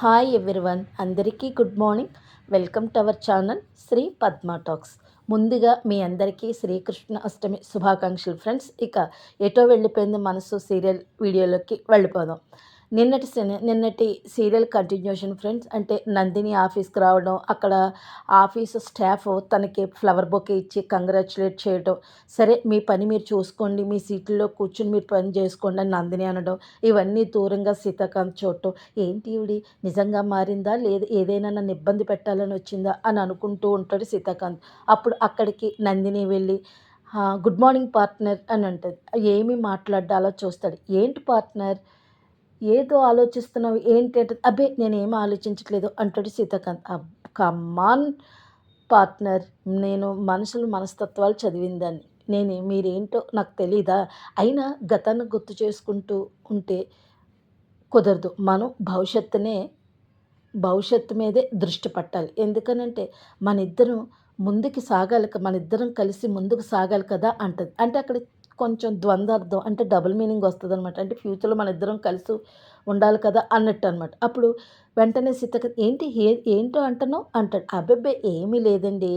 Hi everyone అందరికీ good morning. Welcome to our channel Sri Padma talks. ముందుగా మీ అందరికీ శ్రీకృష్ణ అష్టమి శుభాకాంక్షలు ఫ్రెండ్స్. ఇక ఎటో వెళ్ళిపోయింది మనసు సీరియల్ వీడియోలోకి వెళ్ళిపోదాం. నిన్నటి సిని నిన్నటి సీరియల్ కంటిన్యూషన్ ఫ్రెండ్స్ అంటే నందిని ఆఫీస్కి రావడం అక్కడ ఆఫీస్ స్టాఫ్ తనకి ఫ్లవర్ బొకే ఇచ్చి కంగ్రాచులేట్ చేయడం సరే మీ పని మీరు చూసుకోండి మీ సీట్లో కూర్చుని మీరు పని చేసుకోండి అని నందిని అనడం ఇవన్నీ దూరంగా సీతాకాంత్ చూడటం ఏంటి ఇవిడి నిజంగా మారిందా లేదు ఏదైనా నన్ను ఇబ్బంది పెట్టాలని వచ్చిందా అని అనుకుంటూ ఉంటాడు సీతాకాంత్. అప్పుడు అక్కడికి నందిని వెళ్ళి గుడ్ మార్నింగ్ పార్ట్నర్ అని అంటుంది. ఏమి మాట్లాడాలో చూస్తాడు. ఏంటి పార్ట్నర్? ఏదో ఆలోచిస్తున్నావు ఏంటి అంటే అబ్బే నేనేం ఆలోచించట్లేదు అంటాడు సీతాకాంత్. కమ్మాన్ పార్ట్నర్ నేను మనుషులు మనస్తత్వాలు చదివిందని నేను మీరేంటో నాకు తెలీదా? అయినా గతాన్ని గుర్తు చేసుకుంటూ ఉంటే కుదరదు. మనం భవిష్యత్తునే భవిష్యత్తు మీదే దృష్టి పట్టాలి. ఎందుకనంటే మన ఇద్దరం ముందుకు సాగాలి మన ఇద్దరం కలిసి ముందుకు సాగాలి కదా అంటది. అంటే అక్కడ కొంచెం ద్వంద్వార్థం అంటే డబుల్ మీనింగ్ వస్తుంది అనమాట అంటే ఫ్యూచర్లో మన ఇద్దరం కలిసి ఉండాలి కదా అన్నట్టు అనమాట అప్పుడు వెంటనే సీతక ఏంటి ఏ ఏంటో అంటున్నావు? అంటాడు. అబ్బాయి ఏమీ లేదండి.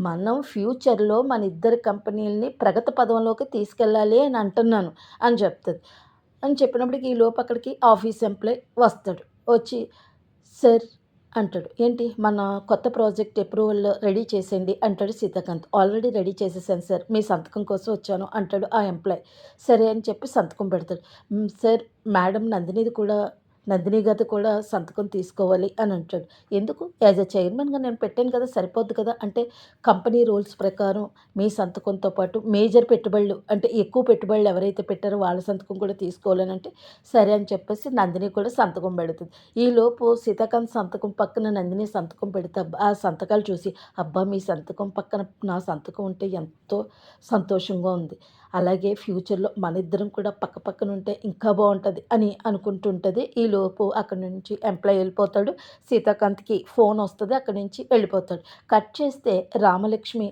మనం ఫ్యూచర్లో మన ఇద్దరు కంపెనీలని ప్రగతి పదంలోకి తీసుకెళ్ళాలి అని అంటున్నాను అని చెప్తుంది. అని చెప్పినప్పటికీ ఈ లోపు అక్కడికి ఆఫీస్ ఎంప్లాయ్ వస్తాడు. వచ్చి సార్ అంటాడు. ఏంటి? మన కొత్త ప్రాజెక్ట్ అప్రూవల్ రెడీ చేసేయండి అంటాడు సీతాకాంత్ ఆల్రెడీ రెడీ చేసేసాను సార్. మీ సంతకం కోసం వచ్చాను అంటాడు ఆ ఎంప్లాయ్. సరే అని చెప్పి సంతకం పెడతాడు. సార్ మేడం నందినిది కూడా నందిని గత కూడా సంతకం తీసుకోవాలి అని అంటాడు. ఎందుకు? యాజ్ ఎ చైర్మన్గా నేను పెట్టాను కదా సరిపోద్ది కదా? అంటే కంపెనీ రూల్స్ ప్రకారం మీ సంతకంతో పాటు మేజర్ పెట్టుబడులు అంటే ఎక్కువ పెట్టుబడులు ఎవరైతే పెట్టారో వాళ్ళ సంతకం కూడా తీసుకోవాలని అంటే సరే అని చెప్పేసి నందిని కూడా సంతకం పెడుతుంది. ఈలోపు సీతాకాంత్ సంతకం పక్కన నందిని సంతకం పెడితే ఆ సంతకాలు చూసి అబ్బా మీ సంతకం పక్కన నా సంతకం ఉంటే ఎంతో సంతోషంగా ఉంది. అలాగే ఫ్యూచర్లో మన ఇద్దరం కూడా పక్క పక్కన ఉంటే ఇంకా బాగుంటుంది అని అనుకుంటుంటుంది. ఈలోపు అక్కడి నుంచి ఎంప్లాయ్ వెళ్ళిపోతాడు. సీతాకాంత్కి ఫోన్ వస్తుంది. అక్కడి నుంచి వెళ్ళిపోతాడు. కట్ చేస్తే రామలక్ష్మి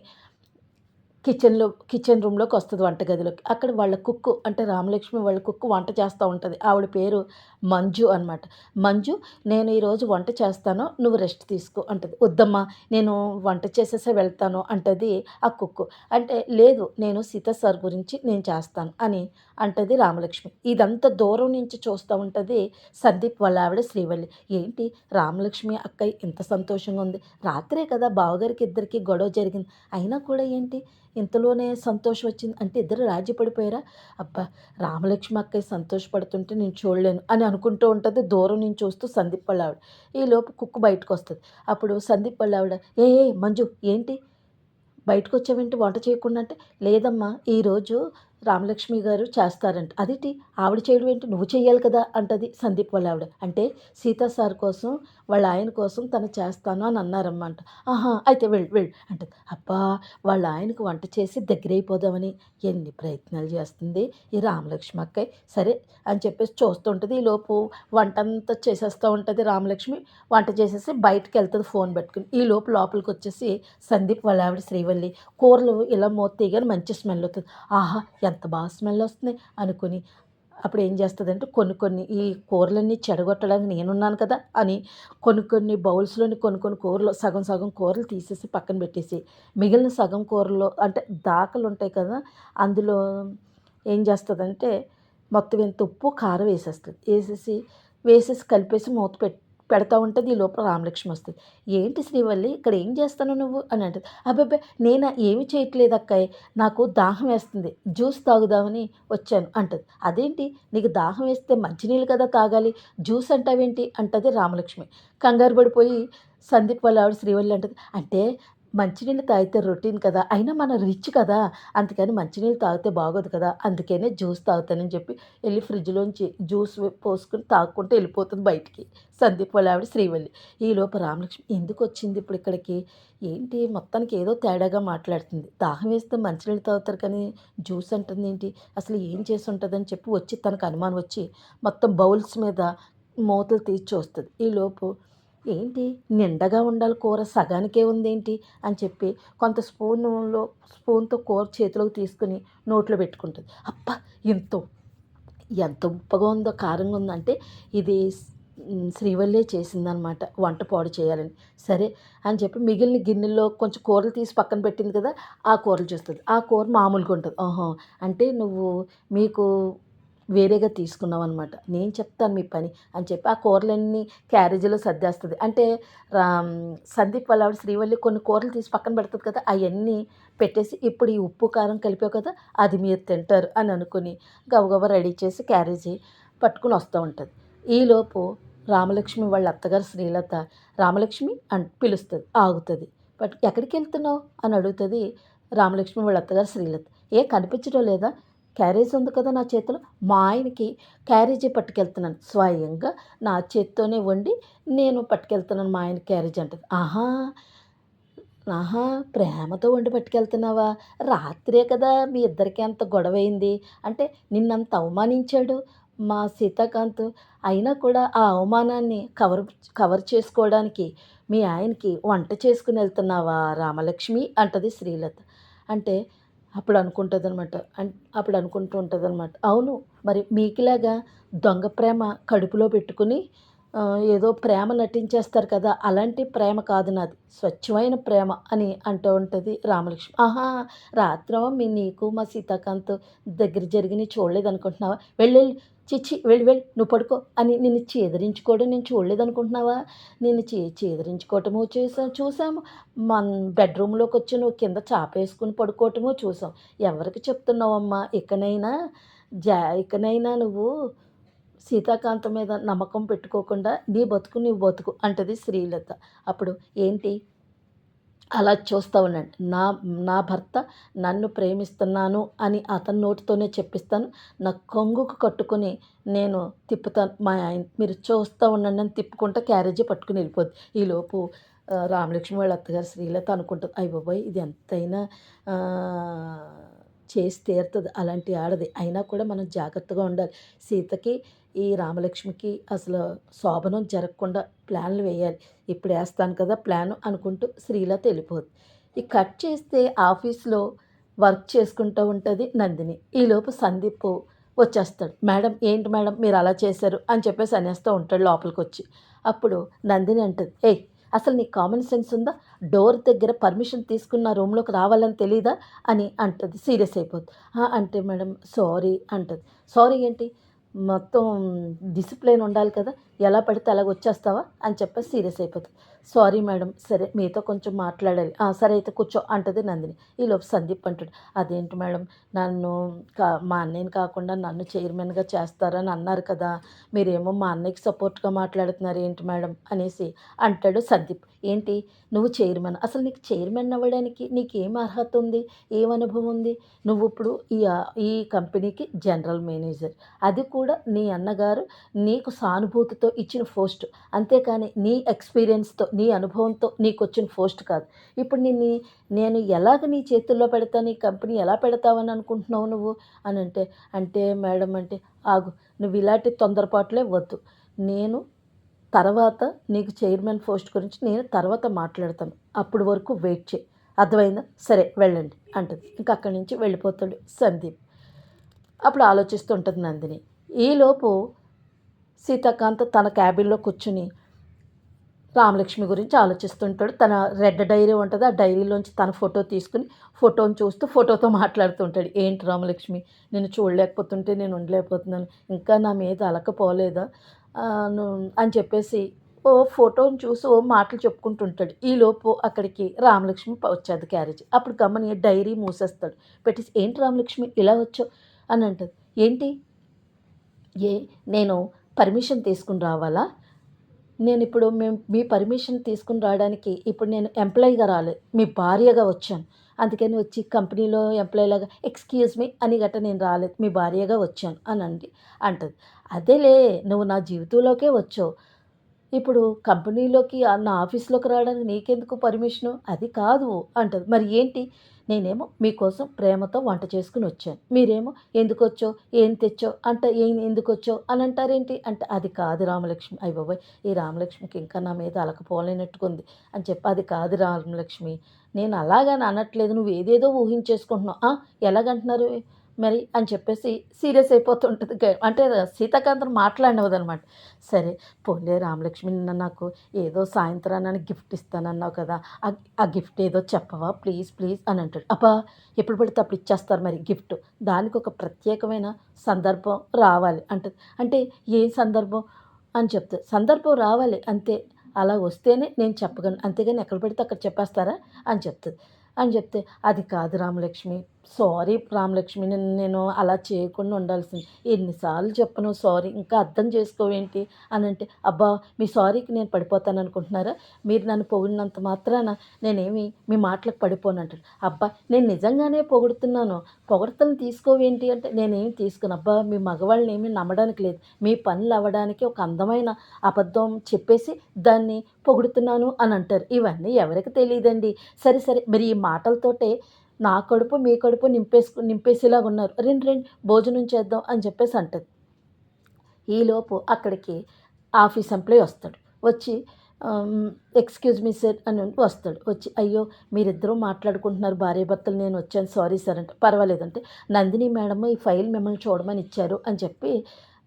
కిచెన్లో కిచెన్ రూమ్లోకి వస్తుంది వంటగదిలోకి. అక్కడ వాళ్ళ కుక్కు అంటే రామలక్ష్మి వాళ్ళ కుక్కు వంట చేస్తూ ఉంటుంది. ఆవిడ పేరు మంజు అనమాట మంజు నేను ఈరోజు వంట చేస్తాను నువ్వు రెస్ట్ తీసుకో అంటది. వద్దమ్మా నేను వంట చేసేసే వెళ్తాను అంటది ఆ కుక్కు. అంటే లేదు నేను సీత సార్ గురించి నేను చేస్తాను అని అంటది రామలక్ష్మి. ఇదంతా దూరం నుంచి చూస్తూ ఉంటుంది సందీప్ వాళ్ళ ఆవిడ శ్రీవల్లి. ఏంటి రామలక్ష్మి అక్కయ్య ఇంత సంతోషంగా ఉంది. రాత్రే కదా బావగారికి ఇద్దరికి గొడవ జరిగింది. అయినా కూడా ఏంటి ఇంతలోనే సంతోషం వచ్చింది. అంటే ఇద్దరు రాజీ పడిపోయారా? అబ్బా రామలక్ష్మి అక్కయ్య సంతోషపడుతుంటే నేను చూడలేను అని అనుకుంటూ ఉంటుంది. దూరం నుంచి చూస్తూ సందీప్ ఆవిడ ఈ లోపు కుక్కు బయటకు వస్తుంది అప్పుడు సందీప్ ఆవిడ ఏ మంజు ఏంటి? బయటకు వచ్చావేంటి వంట చేయకుండా అంటే? లేదమ్మా ఈరోజు రామలక్ష్మి గారు చేస్తారంట. అదేంటి ఆవిడ చేయడం ఏంటి? నువ్వు చేయాలి కదా అంటది సందీప్ వాళ్ళ ఆవిడ. అంటే సీతా సార్ కోసం వాళ్ళ ఆయన కోసం తను చేస్తాను అని అన్నారమ్మంట. ఆహా అయితే వెళ్ళు వెళ్ళు అంటది. అబ్బా వాళ్ళ ఆయనకు వంట చేసి దగ్గరైపోదామని ఎన్ని ప్రయత్నాలు చేస్తుంది ఈ రామలక్ష్మి అక్కయ్య. సరే అని చెప్పేసి చూస్తుంటుంది ఈ లోపు వంట అంతా చేసేస్తూ ఉంటుంది రామలక్ష్మి. వంట చేసేసి బయటకు వెళ్తుంది ఫోన్ పెట్టుకుని. ఈ లోపు లోపలికి వచ్చేసి సందీప్ వాళ్ళ ఆవిడ శ్రీవల్లి కూరలు ఇలా మూత మంచి స్మెల్ అవుతుంది ఆహా ఎంత బాగా స్మెల్ వస్తుంది అనుకుని అప్పుడు ఏం చేస్తుందంటే కొన్ని కొన్ని ఈ కూరలన్నీ చెడగొట్టడానికి నేనున్నాను కదా అని కొన్ని కొన్ని బౌల్స్లోని కొన్ని కొన్ని కూరలు సగం సగం కూరలు తీసేసి పక్కన పెట్టేసి మిగిలిన సగం కూరలో అంటే దాకలు ఉంటాయి కదా అందులో ఏం చేస్తుందంటే మొత్తం ఎంత ఉప్పు కారం వేసేస్తుంది. వేసేసి వేసేసి కలిపేసి మూత పెట్టి పెడతా ఉంటుంది ఈ లోపల రామలక్ష్మి వస్తుంది. ఏంటి శ్రీవల్లి ఇక్కడ ఏం చేస్తాను నువ్వు? అని అంటుంది. అబ్బాబ్బే నేను? ఏమి చేయట్లేదు అక్కయ్య నాకు దాహం వేస్తుంది. జ్యూస్ తాగుదామని వచ్చాను అంటది. అదేంటి? నీకు దాహం వేస్తే మంచినీళ్ళు కదా తాగాలి. జ్యూస్ అంటావేంటి? అంటది రామలక్ష్మి. కంగారు పడిపోయి సందీప్ వాళ్ళ ఆవిడ శ్రీవల్లి అంటది. అంటే మంచినీళ్ళు తాగితే రొటీన్ కదా అయినా మనం రిచ్ కదా అందుకని మంచినీళ్ళు తాగితే బాగోదు కదా అందుకనే జ్యూస్ తాగుతానని చెప్పి వెళ్ళి ఫ్రిడ్జ్లోంచి జ్యూస్ పోసుకుని తాగుకుంటూ వెళ్ళిపోతుంది బయటికి. సందీప్ వాళ్ళ ఆవిడ శ్రీవల్లి. ఈలోపు రామలక్ష్మి ఎందుకు వచ్చింది ఇప్పుడు ఇక్కడికి? ఏంటి? మొత్తానికి ఏదో తేడాగా మాట్లాడుతుంది. దాహం వేస్తే మంచినీళ్ళు తాగుతారు కానీ జ్యూస్ అంటుంది ఏంటి? అసలు ఏం చేసి ఉంటుందని చెప్పి వచ్చి తనకు అనుమానం వచ్చి మొత్తం బౌల్స్ మీద మూతలు తీర్చి వస్తుంది. ఈలోపు ఏంటి నిండగా ఉండాలి కూర సగానికే ఉందేంటి అని చెప్పి కొంత స్పూన్లో స్పూన్తో కూర చేతిలోకి తీసుకుని నోట్లో పెట్టుకుంటుంది. అప్ప ఎంతో ఎంత ఉప్పగా ఉందో కారంగా ఉందంటే ఇది శ్రీవల్లే చేసిందనమాట వంట పాడు చేయాలని. సరే అని చెప్పి మిగిలిన గిన్నెల్లో కొంచెం కూరలు తీసి పక్కన పెట్టింది కదా ఆ కూరలు చూస్తుంది. ఆ కూర మామూలుగా ఉంటుంది. ఓహో అంటే నువ్వు మీకు వేరేగా తీసుకున్నాం అనమాట నేను చెప్తాను మీ పని అని చెప్పి ఆ కూరలన్నీ క్యారేజీలో సర్దేస్తుంది. అంటే సందీప్ వాళ్ళ ఆవిడ శ్రీవల్లి కొన్ని కూరలు తీసి పక్కన పెడుతుంది కదా అవన్నీ పెట్టేసి ఇప్పుడు ఈ ఉప్పు కారం కలిపావు కదా అది మీరు తింటారు అని అనుకుని గబగబా రెడీ చేసి క్యారేజీ పట్టుకుని వస్తూ ఉంటుంది. ఈలోపు రామలక్ష్మి వాళ్ళ అత్తగారు శ్రీలత రామలక్ష్మి అని పిలుస్తుంది ఆగుతుంది. బట్ ఎక్కడికి వెళ్తున్నావు? అని అడుగుతుంది రామలక్ష్మి వాళ్ళ అత్తగారు శ్రీలత. ఏ కనిపించడం లేదా? క్యారేజ్ ఉంది కదా నా చేతిలో మా ఆయనకి క్యారేజీ పట్టుకెళ్తున్నాను. స్వయంగా నా చేత్తోనే వండి నేను పట్టుకెళ్తున్నాను మా ఆయన క్యారేజ్ అంటది. ఆహా ఆహా ప్రేమతో వండి పట్టుకెళ్తున్నావా? రాత్రే కదా మీ ఇద్దరికి అంత గొడవైంది. అంటే నిన్నంత అవమానించాడు మా సీతాకాంత్. అయినా కూడా ఆ అవమానాన్ని కవర్ కవర్ చేసుకోవడానికి మీ ఆయనకి వంట చేసుకుని వెళ్తున్నావా? రామలక్ష్మి అంటది శ్రీలత. అంటే అప్పుడు అనుకుంటుంది అనమాట అప్పుడు అనుకుంటూ ఉంటుంది అనమాట అవును మరి మీకులాగా దొంగ ప్రేమ కడుపులో పెట్టుకుని ఏదో ప్రేమ నటించేస్తారు కదా అలాంటి ప్రేమ కాదు నాది. స్వచ్ఛమైన ప్రేమ అని అంటూ ఉంటుంది రామలక్ష్మి. ఆహా రాత్రం మీ నీకు మా సీతాకాంత్ దగ్గర జరిగిన చూడలేదు అనుకుంటున్నావా వెళ్ళి వెళ్ళి చిచ్చి వెళ్ళి వెళ్ళి నువ్వు పడుకో అని నిన్ను చేదరించుకోవడం నేను చూడలేదు అనుకుంటున్నావా నిన్ను చే చేదరించుకోవటము చూసాం చూసాము. మన బెడ్రూమ్లోకి వచ్చి నువ్వు కింద చాపేసుకుని పడుకోవటము చూసాం. ఎవరికి చెప్తున్నావమ్మా? ఇకనైనా జా ఇకనైనా నువ్వు సీతాకాంతం మీద నమ్మకం పెట్టుకోకుండా నీ బతుకు నీ బతుకు అంటది శ్రీలత. అప్పుడు ఏంటి? అలా చూస్తూ ఉండండి. నా నా భర్త నన్ను ప్రేమిస్తున్నాను అని అతని నోటితోనే చెప్పిస్తాను. నా కొంగుకు కట్టుకొని నేను తిప్పుతాను. మా ఆయన మీరు చూస్తూ ఉండండి అని తిప్పుకుంటే క్యారేజీ పట్టుకుని వెళ్ళిపోద్ది. ఈలోపు రామలక్ష్మి వాళ్ళ అత్తగారు శ్రీలత అనుకుంటుంది అయ్య బాబాయ్ ఇది ఎంతైనా చేసి తీరుతుంది. అలాంటి ఆడది. అయినా కూడా మనం జాగ్రత్తగా ఉండాలి. సీతకి ఈ రామలక్ష్మికి అసలు శోభనం జరగకుండా ప్లాన్లు వేయాలి. ఇప్పుడు వేస్తాను కదా ప్లాన్ అనుకుంటూ శ్రీలత వెళ్ళిపోద్ది. ఈ కట్ చేస్తే ఆఫీస్లో వర్క్ చేసుకుంటూ ఉంటుంది నందిని. ఈలోపు సందీప్ వచ్చేస్తాడు. మేడం ఏంటి మేడం మీరు అలా చేశారు? అని చెప్పేసి అనేస్తూ ఉంటాడు లోపలికి వచ్చి. అప్పుడు నందిని అంటుంది ఏయ్ అసలు నీకు కామన్ సెన్స్ ఉందా? డోర్ దగ్గర పర్మిషన్ తీసుకున్న రూమ్లోకి రావాలని తెలీదా? అని అంటుంది. సీరియస్ అయిపోద్ది. అంటే మేడం సారీ అంటుంది. సారీ ఏంటి? మొత్తం డిసిప్లిన్ ఉండాలి కదా ఎలా పడితే అలాగ వచ్చేస్తావా అని చెప్పేసి సీరియస్ అయిపోతుంది సారీ మేడం సరే మీతో కొంచెం మాట్లాడాలి. సరే అయితే కూర్చో అంటది నందిని. ఈలోపు సందీప్ అంటాడు అదేంటి మేడం నన్ను కా మా అన్నయ్యని కాకుండా నన్ను చైర్మన్గా చేస్తారని అన్నారు కదా మీరేమో మా అన్నయ్యకి సపోర్ట్గా మాట్లాడుతున్నారు ఏంటి మేడం? అనేసి అంటాడు సందీప్. ఏంటి నువ్వు చైర్మన్ అసలు నీకు చైర్మన్ అవ్వడానికి నీకు ఏం అర్హత ఉంది? ఏం అనుభవం ఉంది? నువ్వు ఇప్పుడు ఈ ఈ కంపెనీకి జనరల్ మేనేజర్. అది కూడా కూడా నీ అన్నగారు నీకు సానుభూతితో ఇచ్చిన పోస్ట్. అంతేకాని నీ ఎక్స్పీరియన్స్తో నీ అనుభవంతో నీకు వచ్చిన పోస్ట్ కాదు. ఇప్పుడు నిన్ను నేను ఎలాగ నీ చేతుల్లో పెడతాను నీ కంపెనీ ఎలా పెడతావని అనుకుంటున్నావు నువ్వు? అని అంటే అంటే మేడం అంటే ఆగు నువ్వు ఇలాంటి తొందరపాట్లే వద్దు. నేను తర్వాత నీకు చైర్మన్ పోస్ట్ గురించి నేను తర్వాత మాట్లాడతాను. అప్పుడు వరకు వెయిట్ చేయి. అర్థమైందా? సరే వెళ్ళండి అంటుంది. ఇంకా అక్కడి నుంచి వెళ్ళిపోతాడు సందీప్. అప్పుడు ఆలోచిస్తుంటుంది నందిని. ఈలోపు సీతాకాంత్ తన క్యాబిన్లో కూర్చుని రామలక్ష్మి గురించి ఆలోచిస్తుంటాడు. తన రెడ్ డైరీ ఉంటుంది ఆ డైరీలోంచి తన ఫోటో తీసుకుని ఫోటోని చూస్తూ ఫోటోతో మాట్లాడుతుంటాడు. ఏంటి రామలక్ష్మి నేను చూడలేకపోతుంటే నేను ఉండలేకపోతున్నాను. ఇంకా నా మీద అలకపోలేదా? అని చెప్పేసి ఓ ఫోటోని చూసి ఓ మాటలు చెప్పుకుంటుంటాడు. ఈలోపు అక్కడికి రామలక్ష్మి వచ్చేది క్యారేజ్. అప్పుడు గమ్మని డైరీ మూసేస్తాడు. పెట్టేసి ఏంటి రామలక్ష్మి ఇలా వచ్చావు? అని అంటది. ఏంటి? ఏ నేను పర్మిషన్ తీసుకుని రావాలా? నేను ఇప్పుడు మేము మీ పర్మిషన్ తీసుకుని రావడానికి ఇప్పుడు నేను ఎంప్లాయీగా రాలేదు మీ భార్యగా వచ్చాను. అందుకని వచ్చి కంపెనీలో ఎంప్లాయీలాగా ఎక్స్క్యూజ్ మీ అని గట్ట నేను రాలేదు మీ భార్యగా వచ్చాను అని అండి అంటది. అదేలే నువ్వు నా జీవితంలోకే వచ్చావు. ఇప్పుడు కంపెనీలోకి నా ఆఫీస్లోకి రావడానికి నీకెందుకు పర్మిషను? అది కాదు అంటది. మరి ఏంటి? నేనేమో మీకోసం ప్రేమతో వంట చేసుకుని వచ్చాను. మీరేమో ఎందుకు వచ్చో ఏం తెచ్చో అంటే ఏం ఎందుకు వచ్చో అని అంటారేంటి? అంటే అది కాదు రామలక్ష్మి. అయ్య బాబాయ్ ఈ రామలక్ష్మికి ఇంకా నా మీద అలకపోలేనట్టుకుంది అని చెప్పి అది కాదు రామలక్ష్మి. నేను అలాగని అనట్లేదు. నువ్వు ఏదేదో ఊహించేసుకుంటున్నావు. "ఆ, ఎలాగంటున్నారు? మరి అని చెప్పేసి సీరియస్ అయిపోతుంటుంది. అంటే సీతాకాంతం మాట్లాడినవదనమాట. సరే పోలే రామలక్ష్మి నిన్న నాకు ఏదో సాయంత్రాన్ని గిఫ్ట్ ఇస్తానన్నావు కదా ఆ- గిఫ్ట్ ఏదో చెప్పవా? ప్లీజ్ ప్లీజ్ అని అంటాడు. అబ్బా ఎప్పుడు పడితే అప్పుడు ఇచ్చేస్తారు మరి గిఫ్ట్. దానికి ఒక ప్రత్యేకమైన సందర్భం రావాలి అంటది అంటే ఏ సందర్భం అని చెప్తారు సందర్భం రావాలి అంతే అలా వస్తేనే నేను చెప్పగలను అంతేగాని ఎక్కడ పడితే అక్కడ చెప్పేస్తారా అని చెప్తుంది. అని చెప్తే అది కాదు రామలక్ష్మి సారీ రామలక్ష్మి నేను అలా చేయకుండా ఉండాల్సింది. ఎన్నిసార్లు చెప్పను సారీ ఇంకా అర్థం చేసుకోవేంటి అని అంటే అబ్బా మీ సారీకి నేను పడిపోతాను అనుకుంటున్నారా? మీరు నన్ను పొగిడినంత మాత్రాన నేనేమి మీ మాటలకు పడిపోను అంటాడు అబ్బా నేను నిజంగానే పొగుడుతున్నాను. పొగడతలు తీసుకోవేంటి అంటే నేనేమి తీసుకుని. అబ్బా మీ మగవాళ్ళని ఏమీ నమ్మడానికి లేదు. మీ పనులు అవ్వడానికి ఒక అందమైన అబద్ధం చెప్పేసి దాన్ని పొగుడుతున్నాను అని అంటారు. ఇవన్నీ ఎవరికి తెలియదండి. సరే సరే మరి ఈ మాటలతోటే నా కడుపు మీ కడుపు నింపేసుకు నింపేసేలాగా ఉన్నారు. రెండు రెండు భోజనం చేద్దాం అని చెప్పేసి అంటది. ఈలోపు అక్కడికి ఆఫీస్ ఎంప్లాయ్ వస్తాడు. వచ్చి ఎక్స్క్యూజ్ మీ సార్ అని వస్తాడు. వచ్చి అయ్యో మీరిద్దరూ మాట్లాడుకుంటున్నారు భార్య భర్తలు నేను వచ్చాను సారీ సార్ అంటే పర్వాలేదంటే నందిని మేడం ఈ ఫైల్ మిమ్మల్ని చూడమని ఇచ్చారు అని చెప్పి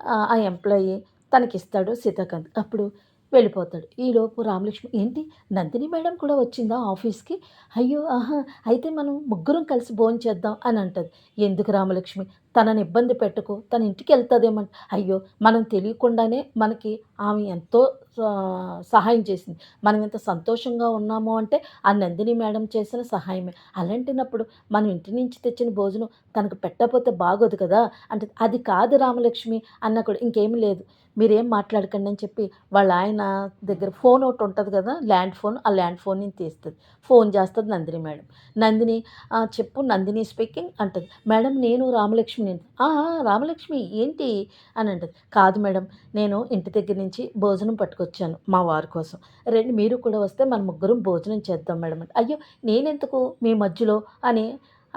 ఆ, ఆ ఎంప్లాయీ తనకిస్తాడు సీతాకాంత్. అప్పుడు వెళ్ళిపోతాడు. ఈలోపు రామలక్ష్మి ఏంటి? నందిని మేడం కూడా వచ్చిందా ఆఫీస్కి? అయ్యో ఆహా అయితే మనం ముగ్గురం కలిసి భోజనం చేద్దాం అని అంటది. ఎందుకు రామలక్ష్మి? తనని ఇబ్బంది పెట్టుకో. తన ఇంటికి వెళ్తుందేమంట అయ్యో మనం తెలియకుండానే మనకి ఆమె ఎంతో సహాయం చేసింది. మనం ఎంత సంతోషంగా ఉన్నామో అంటే ఆ నందిని మేడం చేసిన సహాయమే. అలాంటినప్పుడు మనం ఇంటి నుంచి తెచ్చిన భోజనం తనకు పెట్టకపోతే బాగోదు కదా అంటే అది కాదు రామలక్ష్మి అన్న కూడా ఇంకేమీ లేదు. మీరేం మాట్లాడకండి అని చెప్పి వాళ్ళ ఆయన దగ్గర ఫోన్ ఒకటి ఉంటుంది కదా ల్యాండ్ ఫోన్ ఆ ల్యాండ్ ఫోన్ నుంచి తీస్తుంది. ఫోన్ చేస్తుంది నందిని మేడం. నందిని "ఆ, చెప్పు నందిని స్పీకింగ్ అంటుంది. మేడం నేను రామలక్ష్మి "ఆ, రామలక్ష్మి ఏంటి అని అంటది. కాదు మేడం నేను ఇంటి దగ్గర నుంచి భోజనం పట్టుకొచ్చాను మా వారి కోసం. రండి మీరు కూడా వస్తే మన ముగ్గురం భోజనం చేద్దాం మేడం. అంటే అయ్యో నేనెందుకు? మీ మధ్యలో అని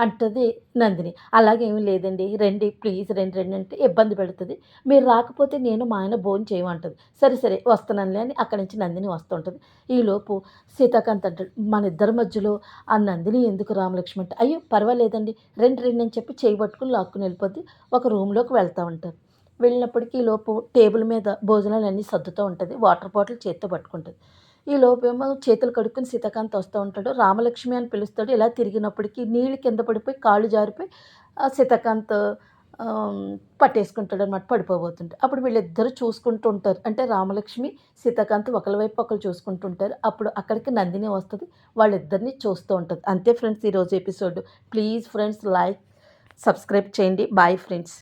అంటది నందిని. అలాగేమీ లేదండి. రండి ప్లీజ్ రండి రండి అంటే ఇబ్బంది పెడుతుంది. మీరు రాకపోతే నేను మా ఆయన భోజనం చేయమంటుంది. సరే సరే వస్తున్నానులే అని అక్కడి నుంచి నందిని వస్తుంటుంది. ఈలోపు సీతాకాంత్ అంటాడు మన ఇద్దరి మధ్యలో ఆ నందిని ఎందుకు రామలక్ష్మి? అంటే అయ్యో పర్వాలేదండి. రెండు రెండు అని చెప్పి చేయి పట్టుకుని లాక్కుని వెళ్ళిపోద్ది. ఒక రూమ్లోకి వెళ్తూ ఉంటారు. వెళ్ళినప్పటికీ ఈ లోపు టేబుల్ మీద భోజనాలు అన్నీ సర్దుతూ ఉంటుంది. వాటర్ బాటిల్ చేత్తో పట్టుకుంటుంది. ఈ లోపేమో చేతులు కడుక్కుని సీతాకాంత్ వస్తూ ఉంటాడు. రామలక్ష్మి అని పిలుస్తాడు. ఇలా తిరిగినప్పటికీ నీళ్ళు కింద పడిపోయి కాళ్ళు జారిపోయి ఆ సీతాకాంత్ పట్టేసుకుంటాడు అనమాట పడిపోబోతుంటే. అప్పుడు వీళ్ళిద్దరూ చూసుకుంటూ ఉంటారు. అంటే రామలక్ష్మి సీతాకాంత్ ఒకరి వైపు ఒకరు చూసుకుంటుంటారు అప్పుడు అక్కడికి నందిని వస్తుంది. వాళ్ళిద్దరిని చూస్తూ ఉంటుంది. అంతే ఫ్రెండ్స్ ఈరోజు episode. Please friends like subscribe చేయండి. Bye friends.